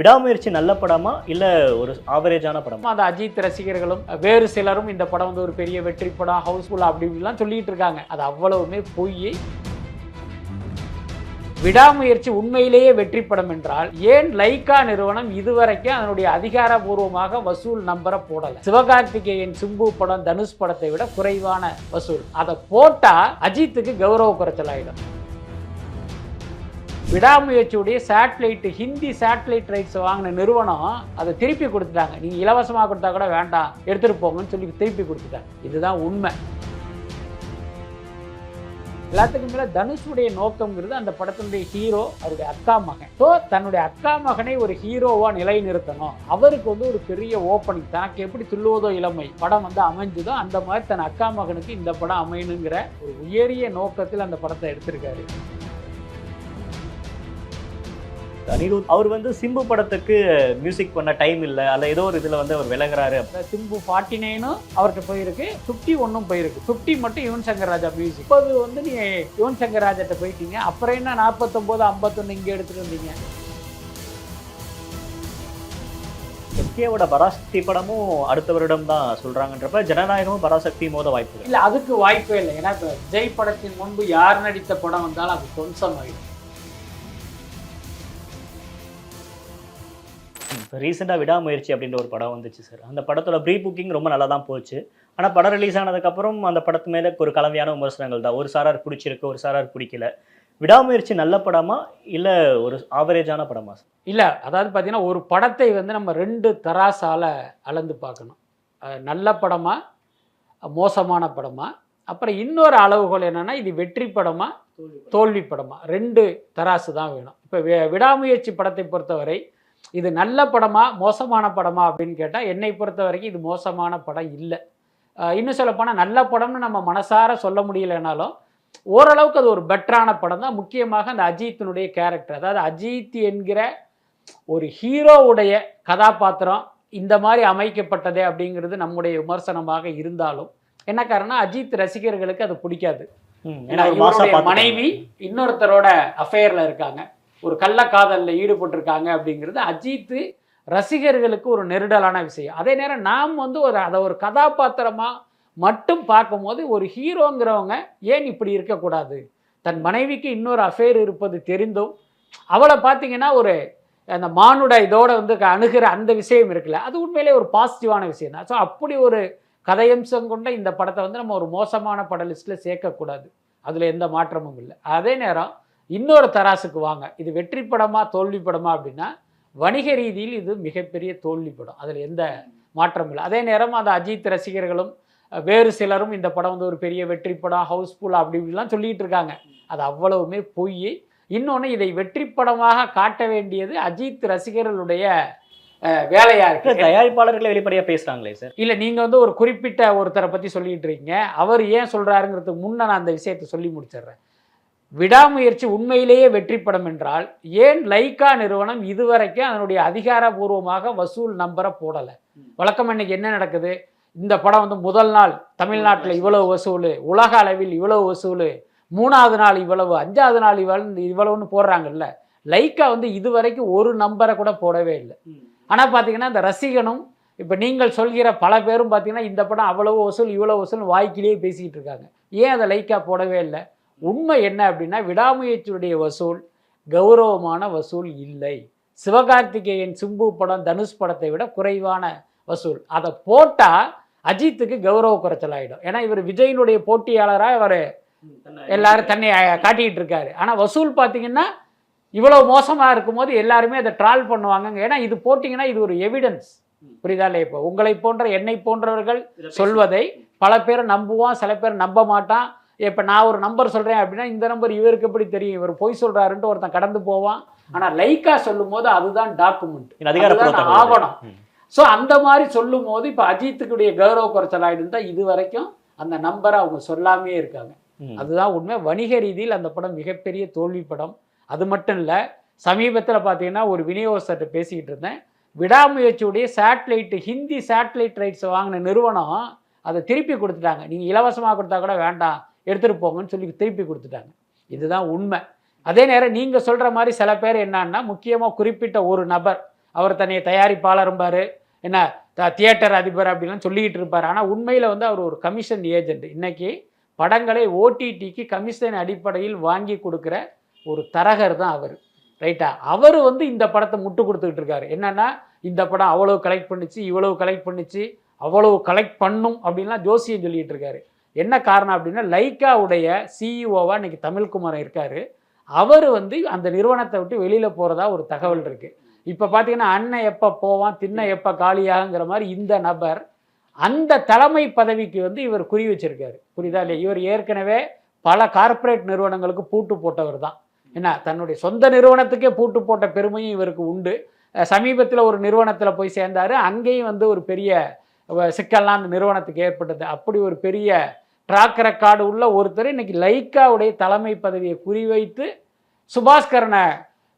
விடாமுயற்சி நல்ல படமா இல்லை ஒரு ஆவரேஜான படமா? அந்த அஜித் ரசிகர்களும் வேறு சிலரும் இந்த படம் வந்து ஒரு பெரிய வெற்றி படம் ஹவுஸ்ஃபுல் அப்படி இப்படிலாம் சொல்லிட்டு இருக்காங்க. அது அவ்வளவுமே பொய். விடாமுயற்சி உண்மையிலேயே வெற்றி படம் என்றால் ஏன் லைக்கா நிறுவனம் இதுவரைக்கும் அதனுடைய அதிகாரபூர்வமாக வசூல் நம்பரை போடல? சிவகார்த்திகேயன் சிம்பு படம் தனுஷ் படத்தை விட குறைவான வசூல். அதை போட்டா அஜித்துக்கு கௌரவ குறைச்சல் ஆயிடும். விடாமுயற்சியுடைய சேட்டலைட் ஹிந்தி சேட்டலைட் ரைட்ஸ் வாங்கின நிறுவனம் அதை திருப்பி கொடுத்துட்டாங்க. நீங்க இலவசமாக கொடுத்தா கூட வேண்டாம் எடுத்துட்டு போங்கன்னு சொல்லி திருப்பி கொடுத்துட்டாங்க. இதுதான் உண்மை. எல்லாத்துக்கும் மேல தனுஷுடைய நோக்கம்ங்கிறது அந்த படத்தினுடைய ஹீரோ அவருடைய அக்கா மகன். ஸோ தன்னுடைய அக்கா மகனை ஒரு ஹீரோவா நிலைநிறுத்தணும். அவருக்கு வந்து ஒரு பெரிய ஓப்பனிங் தனக்கு எப்படி துள்ளுவதோ இளமை படம் வந்து அமைஞ்சுதோ அந்த மாதிரி தன் அக்கா மகனுக்கு இந்த படம் அமையணுங்கிற ஒரு உயரிய நோக்கத்தில் அந்த படத்தை எடுத்திருக்காரு. அனிருத் அவர் வந்து சிம்பு படத்துக்கு மியூசிக் பண்ண டைம் இல்ல. அல்ல ஏதோ ஒரு இதுல வந்து அவர் விலகுறாரு சிம்பு ஃபார்ட்டி நைனும் அவர்கிட்ட போயிருக்கு. ஃபிஃப்டி ஒன்றும் போயிருக்கு. ஃபிஃப்டி மட்டும் யுவன் சங்கர் ராஜா மியூசிக் இப்போது வந்து நீ யுவன் சங்கர் ராஜாட்ட போயிட்டீங்க. அப்புறம் என்ன நாற்பத்தொம்போது ஐம்பத்தொன்று இங்கே எடுத்துட்டு வந்தீங்க? எஸ்கேவோட பராசக்தி படமும் அடுத்த வருடம் தான் சொல்றாங்கன்றப்ப ஜனநாயகமும் பராசக்தி மோத வாய்ப்பு. இல்லை அதுக்கு வாய்ப்பே இல்லை. ஏன்னா விஜய் படத்தின் முன்பு யார் நடித்த படம் வந்தாலும் அது சொந்தம் இப்போ ரீசெண்டாக விடாமுயற்சி அப்படின்ற ஒரு படம் வந்துச்சு சார் அந்த படத்தோட ப்ரீ புக்கிங் ரொம்ப நல்லா தான் போச்சு. ஆனால் படம் ரிலீஸ் ஆனதுக்கப்புறம் அந்த படத்து மேலே ஒரு கலவையான விமர்சனங்கள் தான். ஒரு சாரார் பிடிச்சிருக்கு ஒரு சாரார் பிடிக்கல. விடாமுயற்சி நல்ல படமா இல்லை ஒரு ஆவரேஜான படமா சார் இல்லை அதாவது பார்த்தீங்கன்னா ஒரு படத்தை வந்து நம்ம ரெண்டு தராசால அளந்து பார்க்கணும். நல்ல படமா மோசமான படமா அப்புறம் இன்னொரு அளவுகோல் என்னன்னா இது வெற்றி படமா தோல்வி படமா. ரெண்டு தராசு தான் வேணும். இப்போ விடாமுயற்சி படத்தை பொறுத்தவரை இது நல்ல படமா மோசமான படமா அப்படின்னு கேட்டால் என்னை பொறுத்த வரைக்கும் இது மோசமான படம் இல்லை. இன்னும் சொல்லப்போனால் நல்ல படம்னு நம்ம மனசார சொல்ல முடியலைனாலும் ஓரளவுக்கு அது ஒரு பெட்டரான படம் தான். முக்கியமாக அந்த அஜித்தினுடைய கேரக்டர் அதாவது அஜித் என்கிற ஒரு ஹீரோவுடைய கதாபாத்திரம் இந்த மாதிரி அமைக்கப்பட்டதே அப்படிங்கிறது நம்முடைய விமர்சனமாக இருந்தாலும் என்ன காரணம் அஜித் ரசிகர்களுக்கு அது பிடிக்காது. ஏன்னா. மனைவி இன்னொருத்தரோட அஃபேர்ல இருக்காங்க. ஒரு கள்ளக்காதலில் ஈடுபட்டிருக்காங்க அப்படிங்கிறது அஜித்து ரசிகர்களுக்கு ஒரு நெருடலான விஷயம். அதே நேரம் நாம் வந்து ஒரு அதை ஒரு கதாபாத்திரமாக மட்டும் பார்க்கும்போது ஒரு ஹீரோங்கிறவங்க ஏன் இப்படி இருக்கக்கூடாது? தன் மனைவிக்கு இன்னொரு அஃபேர் இருப்பது தெரிந்தும் அவளை பார்த்தீங்கன்னா ஒரு அந்த மானுட இதோட வந்து அணுகிற அந்த விஷயம் இருக்குல்ல அது உண்மையிலே ஒரு பாசிட்டிவான விஷயம் தான். ஸோ அப்படி ஒரு கதையம்சம் கொண்ட இந்த படத்தை வந்து நம்ம ஒரு மோசமான பட லிஸ்ட்டில் சேர்க்கக்கூடாது. அதில் எந்த மாற்றமும் இல்லை. அதே நேரம் இன்னொரு தராசுக்கு வாங்க. இது வெற்றி படமா தோல்வி படமா அப்படின்னா வணிக ரீதியில் இது மிகப்பெரிய தோல்வி படம். அதில் எந்த மாற்றமும் இல்லை. அதே நேரம் அந்த அஜித் ரசிகர்களும் வேறு சிலரும் இந்த படம் வந்து ஒரு பெரிய வெற்றி படம் ஹவுஸ்ஃபுல் அப்படி இப்படிலாம் சொல்லிட்டு இருக்காங்க. அது அவ்வளவுமே பொய். இன்னொன்று இதை வெற்றி படமாக காட்ட வேண்டியது அஜித் ரசிகர்களுடைய வேலையா இருக்கு. தயாரிப்பாளர்களே வெளிப்படையா பேசுறாங்களே சார். இல்லை நீங்கள் வந்து ஒரு குறிப்பிட்ட ஒருத்தரை பற்றி சொல்லிட்டு இருக்கீங்க. அவர் ஏன் சொல்கிறாருங்கிறதுக்கு முன்ன நான் அந்த விஷயத்தை சொல்லி முடிச்சிடுறேன். விடாமுயற்சி உண்மையிலேயே வெற்றி படம் என்றால் ஏன் லைக்கா நிறுவனம் இதுவரைக்கும் அதனுடைய அதிகாரபூர்வமாக வசூல் நம்பரை போடலை? வழக்கம் இன்னைக்கு என்ன நடக்குது? இந்த படம் வந்து முதல் நாள் தமிழ்நாட்டில் இவ்வளவு வசூல் உலக அளவில் இவ்வளவு வசூல் மூணாவது நாள் இவ்வளவு அஞ்சாவது நாள் இவ்வளவு இவ்வளவுன்னு போடுறாங்கல்ல. லைக்கா வந்து இதுவரைக்கும் ஒரு நம்பரை கூட போடவே இல்லை. ஆனால் பார்த்தீங்கன்னா இந்த ரசிகனும் இப்போ நீங்கள் சொல்கிற பல பேரும் பார்த்தீங்கன்னா இந்த படம் அவ்வளவு வசூல் இவ்வளவு வசூல் வாய்க்கிலேயே பேசிக்கிட்டு இருக்காங்க. ஏன் அதை லைக்கா போடவே இல்லை? உண்மை என்ன அப்படின்னா விடாமுயற்சியுடைய வசூல் கௌரவமான வசூல் இல்லை. சிவகார்த்திகேயன் சிம்பு படம் தனுஷ் படத்தை விட குறைவான வசூல். அதை போட்டால் அஜித்துக்கு கௌரவ குறைச்சல் ஆகிடும் ஏன்னா இவர் விஜயினுடைய போட்டியாளராக இவர் எல்லாரும் தன்னை காட்டிக்கிட்டு இருக்காரு. ஆனால் வசூல் பார்த்தீங்கன்னா இவ்வளவு மோசமாக இருக்கும்போது எல்லாருமே அதை ட்ரால் பண்ணுவாங்க ஏன்னா இது போட்டிங்கன்னா இது ஒரு எவிடன்ஸ் புரியுதா இப்போ? உங்களை போன்ற என்னை போன்றவர்கள் சொல்வதை பல பேர் நம்புவான் சில பேர் நம்ப மாட்டான். இப்போ நான் ஒரு நம்பர் சொல்கிறேன் அப்படின்னா இந்த நம்பர் இவருக்கு எப்படி தெரியும்? இவர் பொய் சொல்கிறாருன்ட்டு ஒருத்தன் கடந்து போவான். ஆனால் லைக்கா சொல்லும் போது அதுதான் டாக்குமெண்ட். ஆவணம். ஸோ அந்த மாதிரி சொல்லும் போது இப்போ அஜித்துக்குடைய கௌரவ குறைச்சல் ஆயிடுந்தா இது வரைக்கும் அந்த நம்பரை அவங்க சொல்லாமே இருக்காங்க. அதுதான் உண்மை. வணிக ரீதியில் அந்த படம் மிகப்பெரிய தோல்வி படம். அது மட்டும் இல்லை சமீபத்தில் பார்த்தீங்கன்னா ஒரு விநியோகஸ்தர்கிட்ட பேசிக்கிட்டு இருந்தேன். விடாமுயற்சியுடைய சேட்டலைட் ஹிந்தி சேட்டலைட் ரைட்ஸ் வாங்கின நிறுவனம் அதை திருப்பி கொடுத்துட்டாங்க. நீங்கள் இலவசமாக கொடுத்தா கூட வேண்டாம். எடுத்துகிட்டு போங்கன்னு சொல்லி திருப்பி கொடுத்துட்டாங்க. இதுதான் உண்மை. அதே நேரம் நீங்கள் சொல்கிற மாதிரி சில பேர் என்னன்னா முக்கியமாக குறிப்பிட்ட ஒரு நபர் அவர் தன்னை தயாரிப்பாளரும்பார் என்ன தியேட்டர் அதிபர் அப்படின்லாம் சொல்லிக்கிட்டு இருப்பார். ஆனால் உண்மையில் வந்து அவர் ஒரு கமிஷன் ஏஜென்ட் இன்றைக்கி படங்களை ஓடிடிக்கு கமிஷன் அடிப்படையில் வாங்கி கொடுக்குற ஒரு தரகர் தான் அவர். ரைட்டா? அவர் வந்து இந்த படத்தை முட்டு கொடுத்துக்கிட்டு இருக்காரு. என்னன்னா இந்த படம் அவ்வளோ கலெக்ட் பண்ணுச்சு இவ்வளவு கலெக்ட் பண்ணிச்சு அவ்வளவு கலெக்ட் பண்ணும் அப்படின்லாம் ஜோசியம் சொல்லிகிட்டு இருக்காரு. என்ன காரணம் அப்படின்னா லைக்காவுடைய சிஇஓவாக இன்றைக்கி தமிழ்குமாரன் இருக்கார். அவர் வந்து அந்த நிறுவனத்தை விட்டு வெளியில் போகிறதா ஒரு தகவல் இருக்குது இப்போ பார்த்தீங்கன்னா அண்ணன் எப்போ போவான் திண்ணை எப்போ காலியாகுங்கிற மாதிரி இந்த நபர் அந்த தலைமை பதவிக்கு வந்து இவர் குறி வச்சிருக்காரு. புரியுதா இல்லையா? இவர் ஏற்கனவே பல கார்ப்பரேட் நிறுவனங்களுக்கு பூட்டு போட்டவர் தான். என்ன தன்னுடைய சொந்த நிறுவனத்துக்கே பூட்டு போட்ட பெருமையும் இவருக்கு உண்டு. சமீபத்தில் ஒரு நிறுவனத்தில் போய் சேர்ந்தார். அங்கேயும் வந்து ஒரு பெரிய சிக்கல்லாம் அந்த நிறுவனத்துக்கு ஏற்பட்டது. அப்படி ஒரு பெரிய ட்ராக் ரெக்கார்டு உள்ள ஒருத்தர் இன்னைக்கு லைக்காவுடைய தலைமை பதவியை குறிவைத்து சுபாஸ்கரனை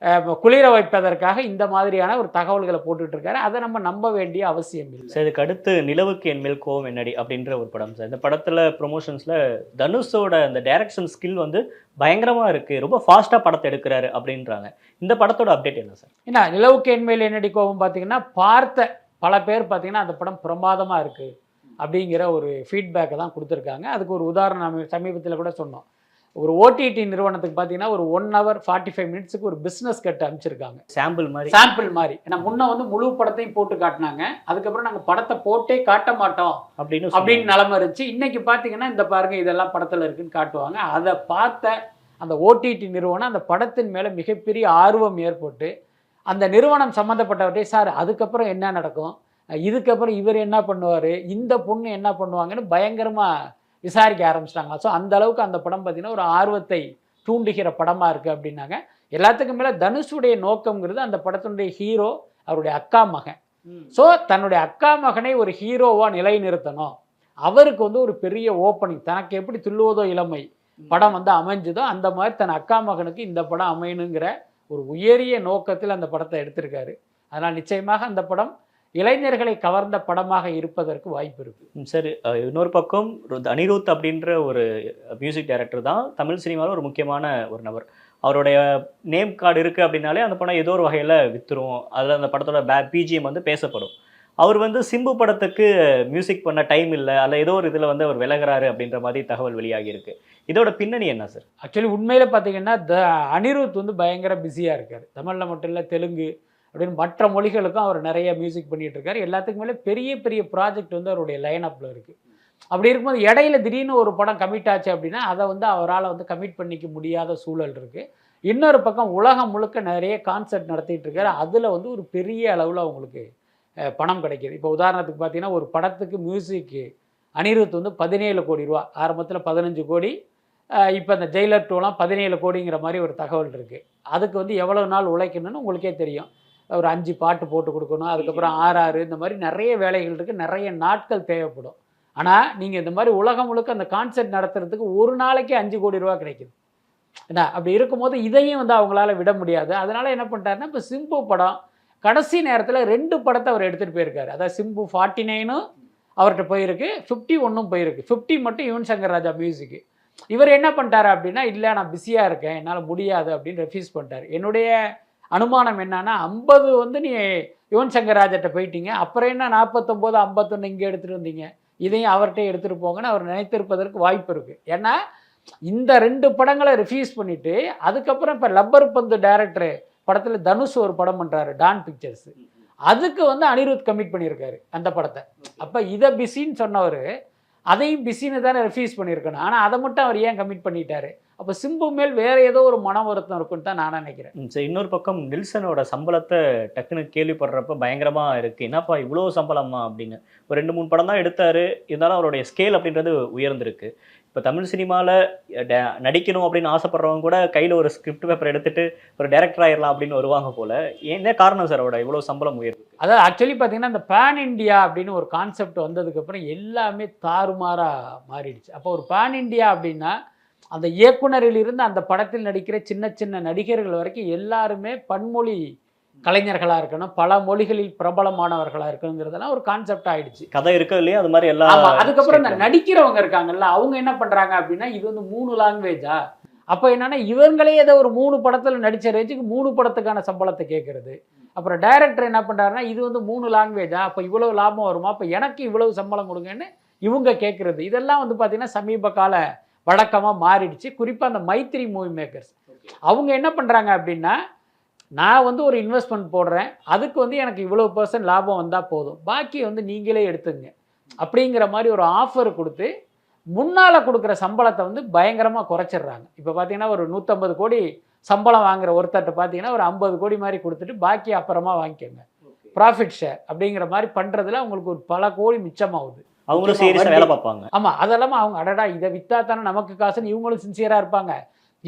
அஹ், குளிர வைப்பதற்காக இந்த மாதிரியான ஒரு தகவல்களை போட்டுட்டு இருக்காரு அதை நம்ம நம்ப வேண்டிய அவசியம் இல்லை. சார் இதுக்கு அடுத்து நிலவுக்கு என் மேல் கோவம் என்னடி அப்படின்ற ஒரு படம் சார். இந்த படத்துல ப்ரொமோஷன்ஸ்ல தனுஷோட அந்த டைரக்ஷன் ஸ்கில் வந்து பயங்கரமா இருக்கு. ரொம்ப ஃபாஸ்டா படத்தை எடுக்கிறாரு அப்படின்றாங்க. இந்த படத்தோட அப்டேட் என்ன சார்? ஏன்னா நிலவுக்கு என்மேல் என்னடி கோபம் பார்த்தீங்கன்னா பார்த்த பல பேர் பார்த்தீங்கன்னா அந்த படம் பிரமாதமாக இருக்குது அப்படிங்கிற ஒரு ஃபீட்பேக்கை தான் கொடுத்துருக்காங்க. அதுக்கு ஒரு உதாரணம் சமீபத்தில் கூட சொன்னோம். ஒரு ஓடிடி நிறுவனத்துக்கு பார்த்தீங்கன்னா ஒரு ஒன் ஹவர் ஃபார்ட்டி ஃபைவ் மினிட்ஸுக்கு ஒரு பிஸ்னஸ் கட் அமைச்சிருக்காங்க சாம்பிள் மாதிரி. சாம்பிள் மாதிரி. ஏன்னா முன்ன வந்து முழு படத்தையும் போட்டு காட்டினாங்க. அதுக்கப்புறம் நாங்கள் படத்தை போட்டே காட்ட மாட்டோம். அப்படின்னு அப்படின்னு நிலம இருந்துச்சு. இன்னைக்கு பார்த்தீங்கன்னா இந்த பாருங்க இதெல்லாம் படத்தில் இருக்குன்னு காட்டுவாங்க. அதை பார்த்த அந்த ஓடிடி நிறுவனம் அந்த படத்தின் மேலே மிகப்பெரிய ஆர்வம் ஏற்பட்டு அந்த நிறுவனம் சம்மந்தப்பட்டவர்கிட்ட சார் அதுக்கப்புறம் என்ன நடக்கும்? இதுக்கப்புறம் இவர் என்ன பண்ணுவார்? இந்த பொண்ணு என்ன பண்ணுவாங்கன்னு பயங்கரமாக விசாரிக்க ஆரம்பிச்சிட்டாங்க. ஸோ அந்த அளவுக்கு அந்த படம் பார்த்தீங்கன்னா ஒரு ஆர்வத்தை தூண்டுகிற படமாக இருக்குது அப்படின்னாங்க. எல்லாத்துக்கும் மேலே தனுஷுடைய நோக்கம்ங்கிறது அந்த படத்தினுடைய ஹீரோ அவருடைய அக்கா மகன். ஸோ தன்னுடைய அக்கா மகனை ஒரு ஹீரோவாக நிலைநிறுத்தணும். அவருக்கு வந்து ஒரு பெரிய ஓப்பனிங் தனக்கு எப்படி துள்ளுவதோ இளமை படம் வந்து அமைஞ்சுதோ அந்த மாதிரி தன் அக்கா மகனுக்கு இந்த படம் அமையணுங்கிற ஒரு உயரிய நோக்கத்தில் அந்த படத்தை எடுத்திருக்காரு. அதனால் நிச்சயமாக அந்த படம் இளைஞர்களை கவர்ந்த படமாக இருப்பதற்கு வாய்ப்பு இருக்கு. சரி. இன்னொரு பக்கம் அனிருத் அப்படின்ற ஒரு மியூசிக் டைரக்டர் தான் தமிழ் சினிமாவில் ஒரு முக்கியமான ஒரு நபர். அவருடைய நேம் கார்டு இருக்குது அப்படின்னாலே அந்த படம் ஏதோ ஒரு வகையில் வித்துரும். அதில் அந்த படத்தோட பே பிஜிஎம் வந்து பேசப்படும். அவர் வந்து சிம்பு படத்துக்கு மியூசிக் பண்ண டைம் இல்லை அல்ல ஏதோ ஒரு இதில் வந்து அவர் விலகிறாரு அப்படின்ற மாதிரி தகவல் வெளியாகிருக்கு இதோட பின்னணி என்ன சார் ஆக்சுவலி உண்மையில் பார்த்தீங்கன்னா த அனிருத் வந்து பயங்கர பிஸியாக இருக்கார். தமிழில் மட்டும் இல்லை தெலுங்கு அப்படின்னு மற்ற மொழிகளுக்கும் அவர் நிறைய மியூசிக் பண்ணிட்டு இருக்காரு. எல்லாத்துக்கும் மேலே பெரிய பெரிய ப்ராஜெக்ட் வந்து அவருடைய லைனப்பில் இருக்குது அப்படி இருக்கும்போது இடையில திடீர்னு ஒரு படம் கமிட் ஆச்சு அப்படின்னா அதை வந்து அவரால் வந்து கமிட் பண்ணிக்க முடியாத சூழல் இருக்குது இன்னொரு பக்கம் உலகம் முழுக்க நிறைய கான்சர்ட் நடத்திட்டு இருக்காரு. அதில் வந்து ஒரு பெரிய அளவில் அவங்களுக்கு பணம் கிடைக்கிது. இப்போ உதாரணத்துக்கு பார்த்தீங்கன்னா ஒரு படத்துக்கு மியூசிக்கு அனிருத் வந்து பதினேழு கோடி ரூபா ஆரம்பத்தில் பதினஞ்சு கோடி இப்போ இந்த ஜெயிலர் டூலாம் பதினேழு கோடிங்கிற மாதிரி ஒரு தகவல் இருக்குது அதுக்கு வந்து எவ்வளோ நாள் உழைக்கணும்னு உங்களுக்கே தெரியும். ஒரு அஞ்சு பாட்டு போட்டு கொடுக்கணும் அதுக்கப்புறம் ஆறாறு இந்த மாதிரி நிறைய வேலைகள் இருக்குது நிறைய நாட்கள் தேவைப்படும். ஆனால் நீங்கள் இந்த மாதிரி உலகம் முழுக்க அந்த கான்செர்ட் நடத்துறதுக்கு ஒரு நாளைக்கு அஞ்சு கோடி ரூபா கிடைக்குது. என்ன அப்படி இருக்கும்போது இதையும் வந்து அவங்களால விட முடியாது. அதனால என்ன பண்ணிட்டாருன்னா இப்போ சிம்பு படம் கடைசி நேரத்தில் ரெண்டு படத்தை அவர் எடுத்துகிட்டு போயிருக்காரு. அதாவது சிம்பு ஃபார்ட்டி நைனும் அவர்கிட்ட போயிருக்கு ஃபிஃப்டி ஒன்றும் போயிருக்கு. ஃபிஃப்டி மட்டும் யுவன் சங்கர் ராஜா மியூசிக்கு இவர் என்ன பண்ணிட்டாரு அப்படின்னா இல்லை நான் பிஸியாக இருக்கேன் என்னால் முடியாது அப்படின்னு ரெஃப்யூஸ் பண்ணிட்டார். என்னுடைய அனுமானம் என்னன்னா ஐம்பது வந்து நீ யுவன் சங்கர் ராஜாட்ட போயிட்டீங்க அப்புறம் என்ன நாற்பத்தொம்போது ஐம்பத்தொன்று இங்கே எடுத்துகிட்டு வந்தீங்க? இதையும் அவர்கிட்ட எடுத்துகிட்டு போங்கன்னு அவர் நினைத்திருப்பதற்கு வாய்ப்பு இருக்குது ஏன்னா இந்த ரெண்டு படங்களை ரிஃப்யூஸ் பண்ணிவிட்டு அதுக்கப்புறம் இப்போ லப்பர் பந்து டைரக்டர் படத்தில் தனுஷ் ஒரு படம் பண்ணுறாரு டான் பிக்சர்ஸ். அதுக்கு வந்து அனிருத் கமிட் பண்ணியிருக்காரு அந்த படத்தை. அப்போ இதை பிஸின்னு சொன்னவர் அதையும் பிஸின்னு தானே ரெஃப்யூஸ் பண்ணியிருக்கணும். ஆனால் அதை மட்டும் அவர் ஏன் கமிட் பண்ணிட்டாரு? அப்போ சிம்பு மேல் வேற ஏதோ ஒரு மன வருத்தம் இருக்குன்னு தான் நான் நினைக்கிறேன். சரி இன்னொரு பக்கம் நில்சனோட சம்பளத்தை டக்குன்னு கேள்விப்படுறப்ப பயங்கரமா இருக்கு. என்னப்பா இவ்வளோ சம்பளமா? அப்படின்னு. ஒரு ரெண்டு மூணு படம் தான் எடுத்தாரு. இருந்தாலும் அவருடைய ஸ்கேல் அப்படின்றது உயர்ந்திருக்கு. இப்போ தமிழ் சினிமாவில் நடிக்கணும் அப்படின்னு ஆசைப்படுறவங்க கூட கையில் ஒரு ஸ்கிரிப்ட் பேப்பர் எடுத்துட்டு ஒரு டைரக்டர் ஆயிடலாம் அப்படின்னு வருவாங்க போல். என்ன காரணம் சார் அவரோட இவ்வளோ சம்பளம் உயர்வு. அதாவது ஆக்சுவலி பார்த்தீங்கன்னா இந்த பேன் இண்டியா அப்படின்னு ஒரு கான்செப்ட் வந்ததுக்கப்புறம் எல்லாமே தாறுமாறாக மாறிடுச்சு. அப்போ ஒரு பேன் இண்டியா அப்படின்னா அந்த இயக்குனரிலிருந்து அந்த படத்தில் நடிக்கிற சின்ன சின்ன நடிகர்கள் வரைக்கும் எல்லாருமே பன்மொழி கலைஞர்களாக இருக்கணும் பல மொழிகளில் பிரபலமானவர்களாக இருக்கணுங்கிறதெல்லாம் ஒரு கான்செப்ட் ஆயிடுச்சு. கதை இருக்கோ இல்லையோ? அது மாதிரி எல்லா ஆமா அதுக்கப்புறம் இந்த. நடிக்கிறவங்க இருக்காங்கல்ல அவங்க என்ன பண்றாங்க அப்படின்னா இது வந்து மூணு லாங்குவேஜா அப்போ என்னன்னா இவங்களே ஏதோ ஒரு மூணு படத்தில் நடிச்ச ரேஞ்சுக்கு மூணு படத்துக்கான சம்பளத்தை கேட்கறது அப்புறம் டைரக்டர் என்ன பண்ணுறாருன்னா இது வந்து மூணு லாங்குவேஜா அப்போ இவ்வளவு லாபம் வருமா? அப்போ எனக்கு இவ்வளவு சம்பளம் கொடுங்கன்னு இவங்க கேட்குறது இதெல்லாம் வந்து பார்த்திங்கன்னா சமீப கால வழக்கமாக மாறிடுச்சு. குறிப்பாக அந்த மைத்ரி மூவி மேக்கர்ஸ் அவங்க என்ன பண்ணுறாங்க அப்படின்னா நான் வந்து ஒரு இன்வெஸ்ட்மெண்ட் போடுறேன். அதுக்கு வந்து எனக்கு இவ்வளோ பர்சன்ட் லாபம் வந்தால் போதும். பாக்கி வந்து நீங்களே எடுத்துங்க. அப்படிங்கிற மாதிரி ஒரு ஆஃபர் கொடுத்து முன்னால் கொடுக்குற சம்பளத்தை வந்து பயங்கரமாக குறைச்சிடுறாங்க. இப்போ பார்த்தீங்கன்னா ஒரு நூற்றம்பது கோடி சம்பளம் வாங்குற ஒருத்தர்கிட்ட பார்த்தீங்கன்னா ஒரு ஐம்பது கோடி மாதிரி கொடுத்துட்டு பாக்கி அப்புறமா வாங்கிக்கோங்க. ப்ராஃபிட் ஷேர் அப்படிங்கிற மாதிரி பண்ணுறதுல அவங்களுக்கு ஒரு பல கோடி மிச்சமாகுது. அவங்களும் சீரியஸாக வேலை பார்ப்பாங்க. ஆமாம் அதெல்லாம அவங்க அடடா இதை விற்றா தானே நமக்கு காசுன்னு இவங்களும் சின்சியராக இருப்பாங்க.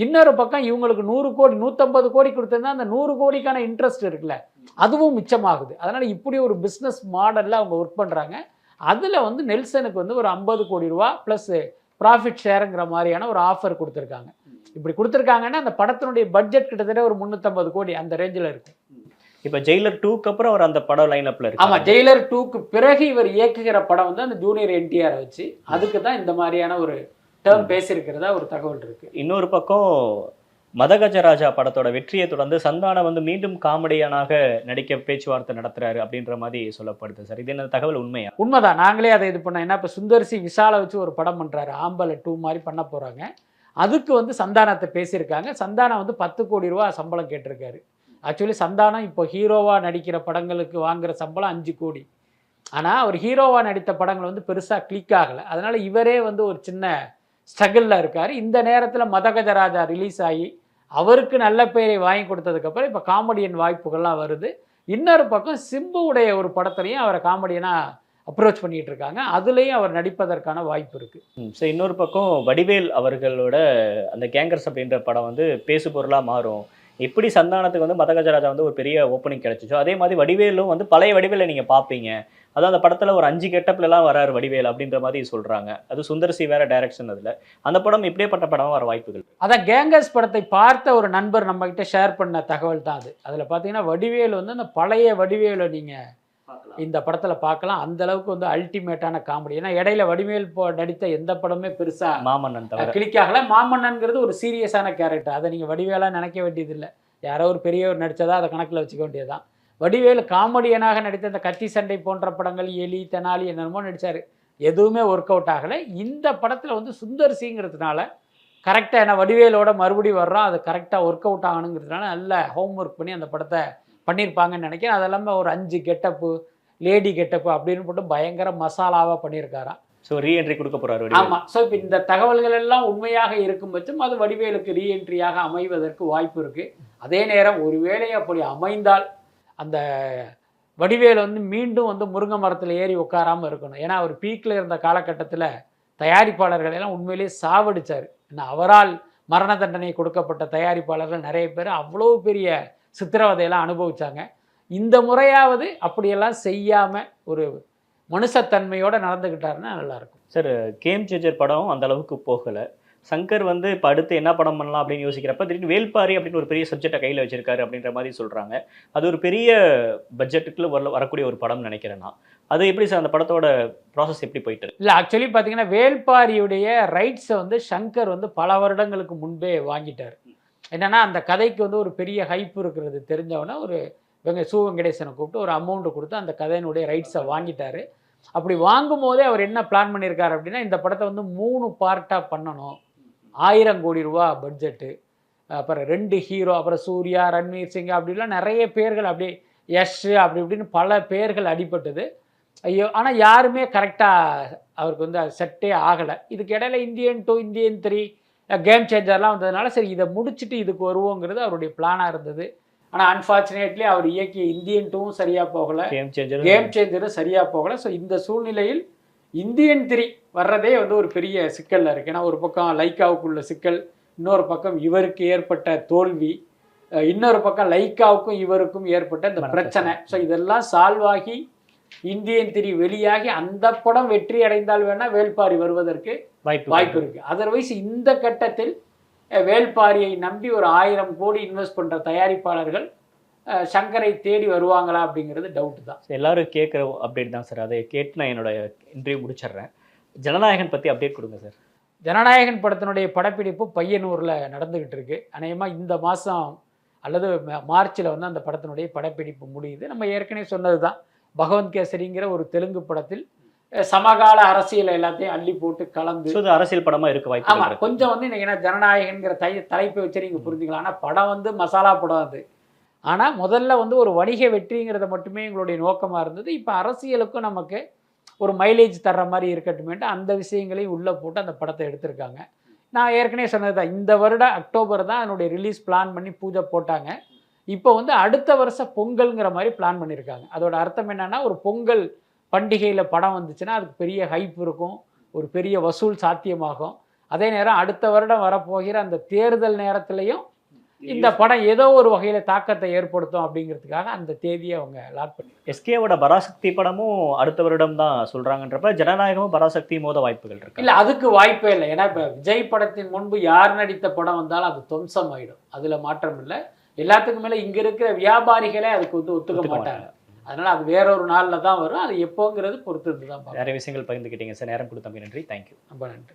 இன்னொரு பக்கம் இவங்களுக்கு நூறு கோடி நூற்றம்பது கோடி கொடுத்திருந்தா அந்த நூறு கோடிக்கான இன்ட்ரெஸ்ட் இருக்குல்ல. அதுவும் மிச்சமாகுது. அதனால் இப்படி ஒரு பிஸ்னஸ் மாடலில் அவங்க ஒர்க் பண்ணுறாங்க அதில் வந்து நெல்சனுக்கு வந்து ஒரு ஐம்பது கோடி ரூபா ப்ளஸ் ப்ராஃபிட் ஷேருங்கிற மாதிரியான ஒரு ஆஃபர் கொடுத்துருக்காங்க. இப்படி கொடுத்துருக்காங்கன்னா அந்த படத்தினுடைய பட்ஜெட் கிட்டத்தட்ட ஒரு முந்நூற்றம்பது கோடி அந்த ரேஞ்சில் இருக்கும். இப்போ ஜெயிலர் டூக்கு அப்புறம் அவர் அந்த படம் லைனப்ல இருக்கு ஆமாம் ஜெயிலர் டூக்கு பிறகு இவர் இயக்குகிற படம் வந்து அந்த ஜூனியர் என்டிஆரை வச்சு அதுக்கு தான் இந்த மாதிரியான ஒரு டேர்ம் பேசியிருக்கிறதா ஒரு தகவல் இருக்கு. இன்னொரு பக்கம் மதகஜராஜா படத்தோட வெற்றியை தொடர்ந்து சந்தானம் வந்து மீண்டும் காமெடியனாக நடிக்க பேச்சுவார்த்தை நடத்துறாரு அப்படின்ற மாதிரி சொல்லப்படுது சார். இது என்ன தகவல் உண்மையா? உண்மைதான். நாங்களே அதை இது பண்ணோம். ஏன்னா இப்போ சுந்தர்சி விஷாலை வச்சு ஒரு படம் பண்ணுறாரு ஆம்பலை டூ மாதிரி பண்ண போகிறாங்க அதுக்கு வந்து சந்தானத்தை பேசியிருக்காங்க. சந்தானம் வந்து பத்து கோடி ரூபா சம்பளம் கேட்டிருக்காரு. ஆக்சுவலி சந்தானம் இப்போ ஹீரோவாக நடிக்கிற படங்களுக்கு வாங்குற சம்பளம் அஞ்சு கோடி. ஆனால் அவர் ஹீரோவாக நடித்த படங்கள் வந்து பெருசாக கிளிக் ஆகலை. அதனால் இவரே வந்து ஒரு சின்ன ஸ்ட்ரகிளில் இருக்கார். இந்த நேரத்தில் மதகஜராஜா ரிலீஸ் ஆகி அவருக்கு நல்ல பெயரை வாங்கி கொடுத்ததுக்கப்புறம் இப்போ காமெடியன் வாய்ப்புகள்லாம் வருது. இன்னொரு பக்கம் சிம்புவுடைய ஒரு படத்துலையும் அவரை காமெடியனாக அப்ரோச் பண்ணிட்டு இருக்காங்க. அதுலேயும் அவர் நடிப்பதற்கான வாய்ப்பு இருக்குது ம், சரி இன்னொரு பக்கம் வடிவேல் அவர்களோட அந்த கேங்கர்ஸ் அப்படின்ற படம் வந்து பேசுபொருளாக மாறும். எப்படி சந்தானத்துக்கு வந்து மதகஜராஜா வந்து ஒரு பெரிய ஓப்பனிங் கிடைச்சிச்சோ அதே மாதிரி வடிவேலும் வந்து பழைய வடிவேலை நீங்கள் பார்ப்பீங்க. அதான் அந்த படத்தில் ஒரு அஞ்சு கெட்டப்ல வராரு வடிவேல் அப்படின்ற மாதிரி சொல்கிறாங்க அது சுந்தரசி வேற டைரக்ஷன் அதில். அந்த படம் இப்படியேப்பட்ட படம் வர வாய்ப்புகள் அதான் கேங்கர்ஸ் படத்தை பார்த்த ஒரு நண்பர் நம்மக்கிட்ட ஷேர் பண்ண தகவல் தான் அது. அதில் பார்த்தீங்கன்னா வடிவேல் வந்து அந்த பழைய வடிவேலை நீங்கள் இந்த படத்தில் பார்க்கலாம். அந்த அளவுக்கு வந்து அல்டிமேட்டான காமெடி ஏன்னா இடையில வடிவேல் போ நடித்த எந்த படமே பெருசாக மாமன்னன் தவிர. கிளிக் ஆகல. மாமன்னன்கிறது ஒரு சீரியஸான கேரக்டர் அதை நீங்கள் வடிவேலாக நினைக்க வேண்டியதில்லை. யாரோ ஒரு பெரியவர் நடித்ததா அதை கணக்கில் வச்சுக்க வேண்டியதுதான். வடிவேலு காமெடியனாக நடித்த இந்த கத்தி சண்டை போன்ற படங்கள் எலி தெனாலி என்னென்னமோ நடித்தார் எதுவுமே ஒர்க் அவுட் ஆகலை. இந்த படத்தில் வந்து சுந்தர் சிங்கிறதுனால கரெக்டாக என்ன வடிவேலோட மறுபடியும் வர்றோம் அது கரெக்டாக ஒர்க் அவுட் ஆகணுங்கிறதுனால நல்ல ஹோம் ஒர்க் பண்ணி அந்த படத்தை பண்ணியிருப்பாங்கன்னு நினைக்கிறேன். அது இல்லாமல் ஒரு அஞ்சு கெட்டப்பு லேடி கெட்டப்பு அப்படின்னு போட்டு பயங்கர மசாலாவாக பண்ணியிருக்காராம் ஸோ ரீஎன்ட்ரி கொடுக்க போறாரு வடிவேல். ஆமா. ஸோ இப்போ இந்த தகவல்கள் எல்லாம் உண்மையாக இருக்கும் பட்சம் அது வடிவேலுக்கு ரீஎன்ட்ரியாக அமைவதற்கு வாய்ப்பு இருக்கு. அதே நேரம் ஒருவேளை அப்படி அமைந்தால் அந்த வடிவேல் வந்து மீண்டும் வந்து முருங்கை மரத்தில் ஏறி உட்காராம இருக்கணும். ஏன்னா அவர் பீக்கில் இருந்த காலகட்டத்தில் தயாரிப்பாளர்கள் எல்லாம் உண்மையிலேயே சாவடிச்சார். ஏன்னா அவரால் மரண தண்டனை கொடுக்கப்பட்ட தயாரிப்பாளர்கள் நிறைய பேர் அவ்வளோ பெரிய சித்திரவதையெல்லாம் அனுபவிச்சாங்க. இந்த முறையாவது அப்படியெல்லாம் செய்யாமல் ஒரு மனுஷத்தன்மையோட நடந்துக்கிட்டாருன்னா நல்லாயிருக்கும். சார் கேம் சேஞ்சர் படம் அந்த அளவுக்கு போகல. சங்கர் வந்து இப்போ அடுத்து என்ன படம் பண்ணலாம் அப்படின்னு யோசிக்கிறப்ப திடீர்னு வேல்பாரி அப்படின்னு ஒரு பெரிய சப்ஜெக்டை கையில் வச்சிருக்காரு அப்படின்ற மாதிரி சொல்றாங்க. அது ஒரு பெரிய பட்ஜெட்டுக்குள்ள வர வரக்கூடிய ஒரு படம் நினைக்கிறேன் நான். அது எப்படி சார் அந்த படத்தோட ப்ராசஸ் எப்படி போயிட்டு? இல்லை ஆக்சுவலி பார்த்தீங்கன்னா வேல்பாரியுடைய ரைட்ஸை வந்து சங்கர் வந்து பல வருடங்களுக்கு முன்பே வாங்கிட்டார். என்னென்னா அந்த கதைக்கு வந்து ஒரு பெரிய ஹைப் இருக்கிறது தெரிஞ்சவொன்னே ஒரு வெங்க சு வெங்கடேசனை கூப்பிட்டு ஒரு அமௌண்ட் கொடுத்து அந்த கதையினுடைய ரைட்ஸை வாங்கிட்டாரு. அப்படி வாங்கும் போதே அவர் என்ன பிளான் பண்ணியிருக்காரு அப்படின்னா இந்த படத்தை வந்து மூணு பார்ட்டாக பண்ணணும். ஆயிரம் கோடி ரூபா பட்ஜெட்டு அப்புறம் ரெண்டு ஹீரோ அப்புறம் சூர்யா ரன்வீர் சிங் அப்படிலாம் நிறைய பேர்கள் அப்படியே யஷ் அப்படி இப்படின்னு பல பேர்கள் அடிபட்டது. ஐயோ ஆனால் யாருமே கரெக்டாக அவருக்கு வந்து அது செட்டே ஆகலை. இதுக்கு இடையில Indian two Indian three game சேஞ்சர்லாம் வந்ததுனால சரி இதை முடிச்சுட்டு இதுக்கு வருவோங்கிறது அவருடைய பிளானாக இருந்தது. ஆனால் அன்ஃபார்ச்சுனேட்லி அவர் இயக்கிய இந்தியன் டூவும் சரியாக போகலை. கேம் சேஞ்சர் கேம் சேஞ்சரும் சரியாக போகலை. ஸோ இந்த சூழ்நிலையில் இந்தியன் த்ரீ வர்றதே வந்து ஒரு பெரிய சிக்கலில் இருக்குது ஏன்னா ஒரு பக்கம் லைக்காவுக்குள்ள சிக்கல் இன்னொரு பக்கம் இவருக்கு ஏற்பட்ட தோல்வி இன்னொரு பக்கம் லைக்காவுக்கும் இவருக்கும் ஏற்பட்ட இந்த பிரச்சனை. ஸோ இதெல்லாம் சால்வ் ஆகி இந்தியன் த்ரீ வெளியாகி அந்த படம் வெற்றி அடைந்தால் வேணா வேல்பாரி வருவதற்கு வாய்ப்பு வாய்ப்பு இருக்கு. அதர்வைஸ் இந்த கட்டத்தில் அஹ், வேல்பாரியை நம்பி ஒரு ஆயிரம் கோடி இன்வெஸ்ட் பண்ற தயாரிப்பாளர்கள் சங்கரை தேடி வருவாங்களா அப்படிங்கிறது டவுட் தான். எல்லாரும் கேட்குற அப்டேட் தான் சார் அதை கேட்டு நான் என்னோட இன்டர்வியூ முடிச்சிடுறேன். ஜனநாயகன் பத்தி அப்டேட் கொடுங்க சார் ஜனநாயகன் படத்தினுடைய படப்பிடிப்பு பையனூரில் நடந்துக்கிட்டு இருக்கு. அநேகமாக இந்த மாதம் அல்லது மார்ச்சில் வந்து அந்த படத்தினுடைய படப்பிடிப்பு முடியுது. நம்ம ஏற்கனவே சொன்னது தான் பகவந்த் கேசரிங்கிற ஒரு தெலுங்கு படத்தில் சமகால அரசியல் எல்லாத்தையும் அள்ளி போட்டு கலந்து அரசியல் படமா இருக்க வாய்ப்பு ஆமா. கொஞ்சம் வந்து இன்னைக்கு என்ன ஜனநாயகன்கிற தை தலைப்பை வச்சு நீங்க புரிஞ்சுக்கலாம். ஆனா படம் வந்து மசாலா படம் அது. ஆனா முதல்ல வந்து ஒரு வணிக வெற்றிங்கிறத மட்டுமே எங்களுடைய நோக்கமா இருந்தது. இப்ப அரசியலுக்கும் நமக்கு ஒரு மைலேஜ் தர்ற மாதிரி இருக்கட்டுமேட்டு அந்த விஷயங்களையும் உள்ள போட்டு அந்த படத்தை எடுத்திருக்காங்க. நான் ஏற்கனவே சொன்னது தான் இந்த வருடம் அக்டோபர் தான் அதனுடைய ரிலீஸ் பிளான் பண்ணி பூஜை போட்டாங்க. இப்போ வந்து அடுத்த வருஷம் பொங்கல்ங்கிற மாதிரி பிளான் பண்ணியிருக்காங்க அதோட அர்த்தம் என்னன்னா ஒரு பொங்கல் பண்டிகையில் படம் வந்துச்சுன்னா அதுக்கு பெரிய ஹைப் இருக்கும் ஒரு பெரிய வசூல் சாத்தியமாகும். அதே நேரம் அடுத்த வருடம் வரப்போகிற அந்த தேர்தல் நேரத்திலையும் இந்த படம் ஏதோ ஒரு வகையில தாக்கத்தை ஏற்படுத்தும் அப்படிங்கிறதுக்காக அந்த தேதியை அவங்க லாட் பண்ணி எஸ்கேவோட பராசக்தி படமும் அடுத்த வருடம் தான் சொல்றாங்கன்றப்ப ஜனநாயகமும் பராசக்தி மோத வாய்ப்புகள் இருக்கு? இல்ல அதுக்கு வாய்ப்பே இல்லை. ஏன்னா இப்ப விஜய் படத்தின் முன்பு யார் நடித்த படம் வந்தாலும் அது துவம்சம் ஆயிடும் அதுல மாற்றம் இல்லை. எல்லாத்துக்கும் மேல இங்க இருக்கிற வியாபாரிகளே அதுக்கு வந்து ஒத்துக்க மாட்டாங்க. அதனால அது வேற ஒரு நாள்ல தான் வரும். அது எப்போங்கிறது பொறுத்து தான். நிறைய விஷயங்கள் பகிர்ந்துக்கிட்டீங்க சார். நேரம் கொடுத்தமைக்கு நன்றி. தேங்க்யூ ரொம்ப நன்றி.